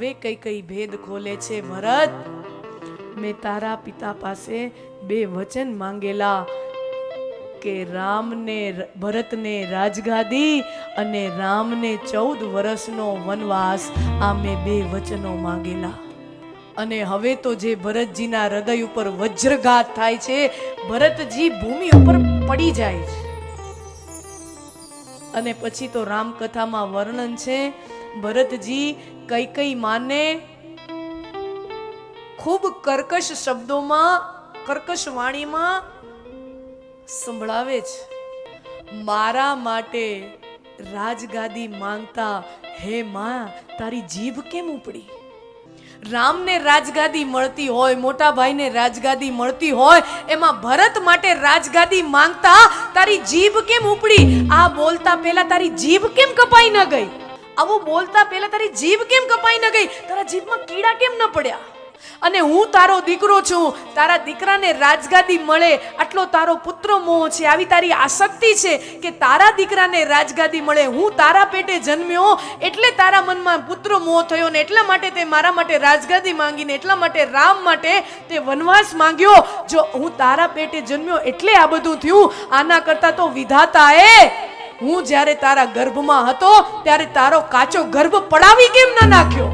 હવે કઈ કઈ ભેદ ખોલે છે ભરત? મેં તારા પિતા પાસે બે વચન માંગેલા કે રામને ભરતને રાજગાદી અને રામને ચૌદ વર્ષનો વનવાસ. આ મેં બે વચનો માંગેલા. અને હવે તો જે ભરતજીના હૃદય ઉપર વજ્રઘાત થાય છે, ભરતજી ભૂમિ ઉપર પડી જાય છે. અને પછી તો રામકથામાં વર્ણન છે ભરતજી કઈ કઈ માને? ખૂબ કર્કશ શબ્દોમાં, કર્કશ વાણીમાં સંભળાવે છે. મારા માટે રાજગાદી માંગતા, હે માં, તારી જીભ કેમ ઉપડી? રામને રાજગાદી મળતી હોય, મોટા ભાઈને રાજગાદી મળતી હોય, એમાં ભરત માટે રાજગાદી માંગતા, તારી જીભ કેમ ઉપડી? આ બોલતા પહેલા તારી જીભ કેમ કપાઈ ન ગઈ? આવું બોલતા પહેલા તારી જીભ કેમ કપાઈ ન ગઈ? તારા જીભમાં કીડા કેમ ન પડ્યા? અને હું તારો દીકરો છું. તારા દીકરાને રાજગાદી મળે. આટલો તારો પુત્ર મોહ છે. આવી તારી આસક્તિ છે કે તારા દીકરાને રાજગાદી મળે. હું તારા પેટે જન્મ્યો એટલે તારા મનમાં પુત્ર મોહ થયો ને એટલા માટે તે મારા માટે રાજગાદી માંગીને, એટલા માટે રામ માટે તે વનવાસ માંગ્યો. જો હું તારા પેટે જન્મ્યો એટલે આ બધું થયું. આના કરતાં તો વિધાતાએ હું જ્યારે તારા ગર્ભમાં હતો ત્યારે તારો કાચો ગર્ભ પડાવી કેમ ન નાખ્યો?